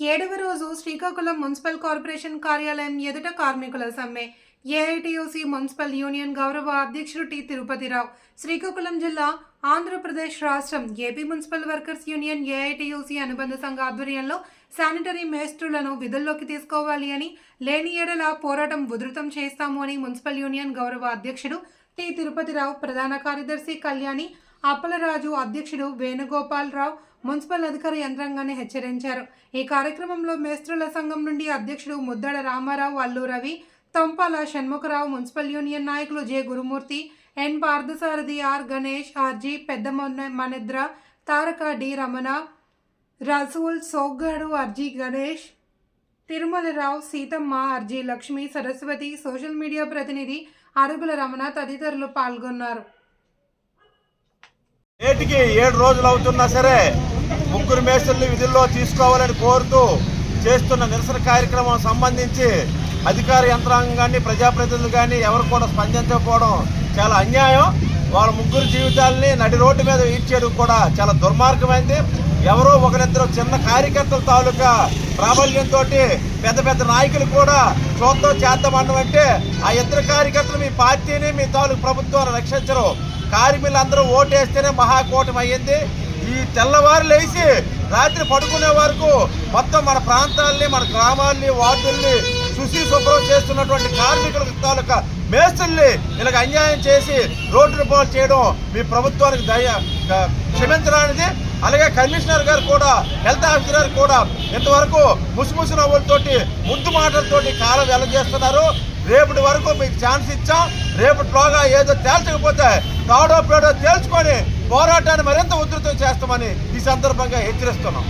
ఏడవ రోజు Srikakulam municipal corporation కార్యాలయం ఎదుట కార్మికుల సమ్మె. ఏఐటియుసి మున్సిపల్ యూనియన్ గౌరవ అధ్యక్షుడు టి తిరుపతిరావు. శ్రీకాకుళం జిల్లా ఆంధ్రప్రదేశ్ రాష్ట్రం AP municipal workers union AITUC అనుబంధ సంఘ ఆధ్వర్యంలో శానిటరీ మేస్త్రులను విధుల్లోకి తీసుకోవాలి అని లేని ఏడల పోరాటం ఉధృతం చేస్తాము అని మున్సిపల్ యూనియన్ గౌరవ అధ్యక్షుడు టి తిరుపతిరావు ప్రధాన కార్యదర్శి కళ్యాణి అప్పలరాజు అధ్యక్షుడు వేణుగోపాలరావు మున్సిపల్ అధికార యంత్రాంగాన్ని హెచ్చరించారు. ఈ కార్యక్రమంలో మేస్త్రుల సంఘం నుండి అధ్యక్షుడు ముద్దడ రామారావు అల్లు రవి తంపాల షణ్ముఖరావు మున్సిపల్ యూనియన్ నాయకులు J Gurumurthy N Parthasarathi R Ganesh RG పెద్ద మనిద్ర తారక డి రమణ రసూల్ సోగ్గాడు అర్జీ గణేష్ తిరుమలరావు సీతమ్మ అర్జీ లక్ష్మి సరస్వతి సోషల్ మీడియా ప్రతినిధి అరుగుల రమణ తదితరులు పాల్గొన్నారు. నేటికి ఏడు రోజులు అవుతున్నా సరే ముగ్గురు మేస్త్రుల్ని విధుల్లో తీసుకోవాలని కోరుతూ చేస్తున్న నిరసన కార్యక్రమం సంబంధించి అధికార యంత్రాంగాన్ని ప్రజాప్రతినిధులు కానీ ఎవరు కూడా స్పందించకపోవడం చాలా అన్యాయం. వాళ్ళ ముగ్గురు జీవితాలని నడి రోడ్డు మీద ఈడ్చేయడం కూడా చాలా దుర్మార్గమైంది. ఎవరో ఒకరిద్దరు చిన్న కార్యకర్తల తాలూకా ప్రాబల్యంతో పెద్ద పెద్ద నాయకులు కూడా చూద్దాం చేద్దాం అంటే ఆ ఇద్దరు కార్యకర్తలు మీ పార్టీని మీ తాలూకు ప్రభుత్వాన్ని రక్షించరు. కార్మికులందరూ ఓటేస్తేనే మహాకూటమి అయ్యింది. ఈ తెల్లవారు లేచి రాత్రి పడుకునే వరకు మొత్తం మన ప్రాంతాల్ని మన గ్రామాల్ని వార్డుల్ని శుచి శుభ్రం చేస్తున్నటువంటి కార్మికుల తాలూకా మేస్తుల్ని ఇలాగ అన్యాయం చేసి రోడ్డు రిపోర్ట్ చేయడం మీ ప్రభుత్వానికి దయ క్షమించడానికి అలాగే కమిషనర్ గారు కూడా హెల్త్ ఆఫీసర్ గారు కూడా ఇంతవరకు ముసిముసి నవ్వులతోటి ముద్దు మాటలతోటి కాలం వెలజేస్తున్నారు రేపటి వరకు మీకు ఛాన్స్ ఇచ్చాం. రేపటిలోగా ఏదో తేల్చకపోతే తాడో పేడో తేల్చుకొని పోరాటాన్ని మరింత ఉధృతం చేస్తామని ఈ సందర్భంగా హెచ్చరిస్తున్నాం.